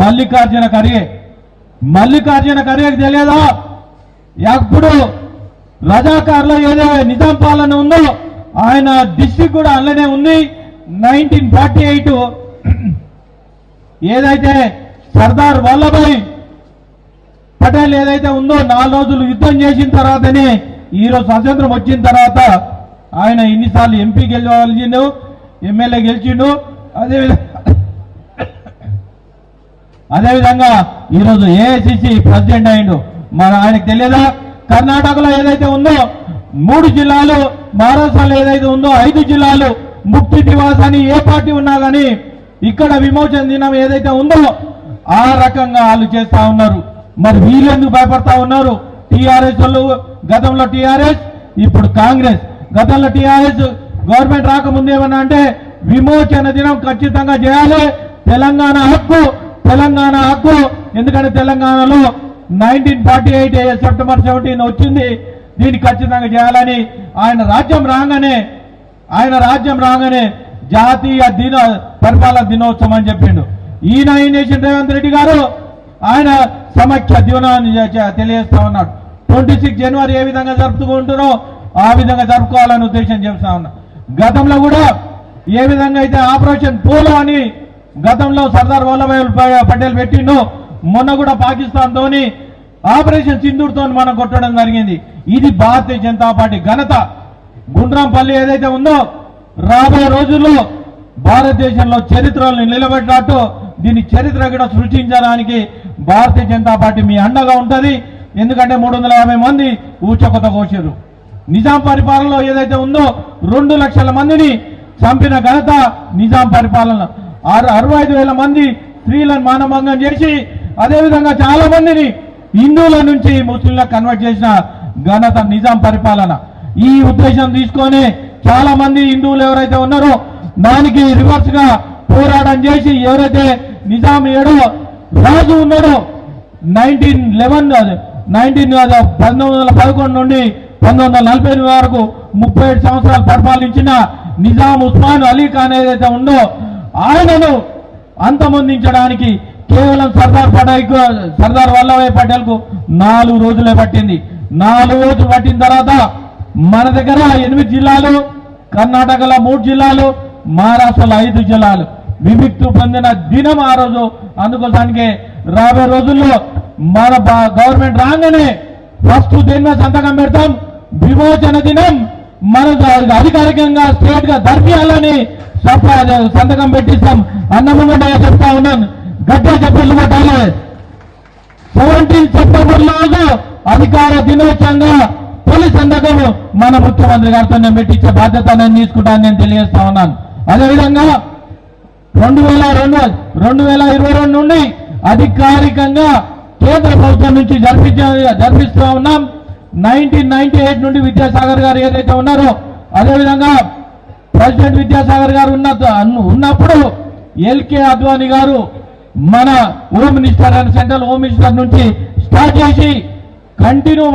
మల్లికార్జున ఖర్గే మల్లికార్జున ఖర్గేకి తెలియదా? ఎప్పుడు రజాకార్లో ఏదో నిజాం పాలన ఉందో ఆయన డిస్టిక్ కూడా అందులోనే ఉంది. నైన్టీన్ ఫార్టీ ఎయిట్ ఏదైతే సర్దార్ వల్లభాయ్ పటేల్ ఏదైతే ఉందో నాలుగు రోజులు యుద్ధం చేసిన తర్వాతనే ఈరోజు స్వాతంత్రం వచ్చిన తర్వాత ఆయన ఎన్నిసార్లు ఎంపీ గెలవగలిగిండు ఎమ్మెల్యే గెలిచిండు. అదేవిధంగా అదేవిధంగా ఈరోజు ఏఐసిసి ప్రెసిడెంట్ అయిండు. మన ఆయనకు తెలియదా? కర్ణాటకలో ఏదైతే ఉందో మూడు జిల్లాలు మహారాష్ట్రలో ఏదైతే ఉందో ఐదు జిల్లాలు ముక్తి దివాస్ అని ఏ పార్టీ ఉన్నా కానీ ఇక్కడ విమోచన దినం ఏదైతే ఉందో ఆ రకంగా వాళ్ళు చేస్తా ఉన్నారు. మరి వీళ్ళెందుకు భయపడతా ఉన్నారు? టీఆర్ఎస్ వాళ్ళు గతంలో టీఆర్ఎస్ ఇప్పుడు కాంగ్రెస్. గతంలో టీఆర్ఎస్ గవర్నమెంట్ రాకముందు ఏమన్నా అంటే విమోచన దినం ఖచ్చితంగా చేయాలి. తెలంగాణ హక్కు తెలంగాణ హక్కు. ఎందుకంటే తెలంగాణలో nineteen forty eight September seventeen వచ్చింది. దీన్ని ఖచ్చితంగా చేయాలని ఆయన రాజ్యం రాగానే ఆయన రాజ్యం రాగానే జాతీయ దిన పరిపాలన దినోత్సవం అని చెప్పిండు. ఈయన ఏం చేసిన రేవంత్ రెడ్డి గారు? ఆయన సమైక్య దీవనాన్ని తెలియజేస్తా ఉన్నాడు. ట్వంటీ సిక్స్ జనవరి ఏ విధంగా జరుపుకుంటారో ఆ విధంగా జరుపుకోవాలని ఉద్దేశం చెప్తా ఉన్నా. గతంలో కూడా ఏ విధంగా అయితే ఆపరేషన్ పోలో అని గతంలో సర్దార్ వల్లభాయ్ పటేల్ పెట్టిండు. మొన్న కూడా పాకిస్తాన్ తోని ఆపరేషన్ సింధూర్తో మనం కొట్టడం జరిగింది. ఇది భారతీయ జనతా పార్టీ ఘనత. గుండ్రాంపల్లి ఏదైతే ఉందో రాబోయే రోజుల్లో భారతదేశంలో చరిత్రలను నిలబెట్టినట్టు దీని చరిత్ర కూడా సృష్టించడానికి భారతీయ జనతా పార్టీ మీ అండగా ఉంటుంది. ఎందుకంటే మూడు వందల యాభై మంది ఊచకొత కోసారు నిజాం పరిపాలనలో ఏదైతే ఉందో రెండు లక్షల మందిని చంపిన ఘనత నిజాం పరిపాలన. అరవై ఐదు వేల మంది స్త్రీలను మానభంగం చేసి అదేవిధంగా చాలా మందిని హిందువుల నుంచి ముస్లింలకు కన్వర్ట్ చేసిన ఘనత నిజాం పరిపాలన. ఈ ఉద్దేశం తీసుకొని చాలా మంది హిందువులు ఎవరైతే ఉన్నారో దానికి రివర్స్గా పోరాటం చేసి ఎవరైతే నిజాం ఏడో రాజు ఉన్నాడో నైన్టీన్ లెవెన్ నైన్టీన్ పంతొమ్మిది వందల పదకొండు నుండి పంతొమ్మిది వందల నలభై ఎనిమిది వరకు ముప్పై ఏడు సంవత్సరాలు పరిపాలించిన నిజాం ఉస్మాన్ అలీ ఖాన్ ఏదైతే ఉందో ఆయనను అంతమొందించడానికి కేవలం సర్దార్ పటేల్ సర్దార్ వల్లభాయ్ పటేల్కు నాలుగు రోజులే పట్టింది. నాలుగు రోజులు పట్టిన తర్వాత మన దగ్గర ఎనిమిది జిల్లాలు కర్ణాటకలో మూడు జిల్లాలు మహారాష్ట్రలో ఐదు జిల్లాలు. విముక్తి పొందిన దినం ఆ రోజు. అందుకోసానికి రాబోయే రోజుల్లో మన గవర్నమెంట్ రాగానే ఫస్ట్ దీని సంతకం పెడతాం? విమోచన దినం. మన అధికారికంగా స్టేట్గా దర్శియాలని సంతకం పెట్టిస్తాం. అన్నమంగా చెప్తా ఉన్నాను. గట్టిగా చెప్పలు కొట్టాలి. సెవెంటీన్ సెప్టెంబర్ రోజు అధికార దినోత్సవంగా తొలి సంతకము మన ముఖ్యమంత్రి గారితో నేను పెట్టించే బాధ్యత నేను తీసుకుంటానని నేను తెలియజేస్తా ఉన్నాను. అదేవిధంగా రెండు వేల రెండు రెండు వేల ఇరవై రెండు నుండి అధికారికంగా కేంద్ర ప్రభుత్వం నుంచి జరిపించే జరిపిస్తూ ఉన్నాం. నైన్టీన్ నైన్టీ ఎయిట్ నుండి విద్యాసాగర్ గారు ఏదైతే ఉన్నారో అదేవిధంగా ప్రెసిడెంట్ విద్యాసాగర్ గారు ఉన్న ఉన్నప్పుడు ఎల్కే అద్వానీ గారు మన home minister and central home minister నుంచి స్టార్ట్ చేసి కంటిన్యూ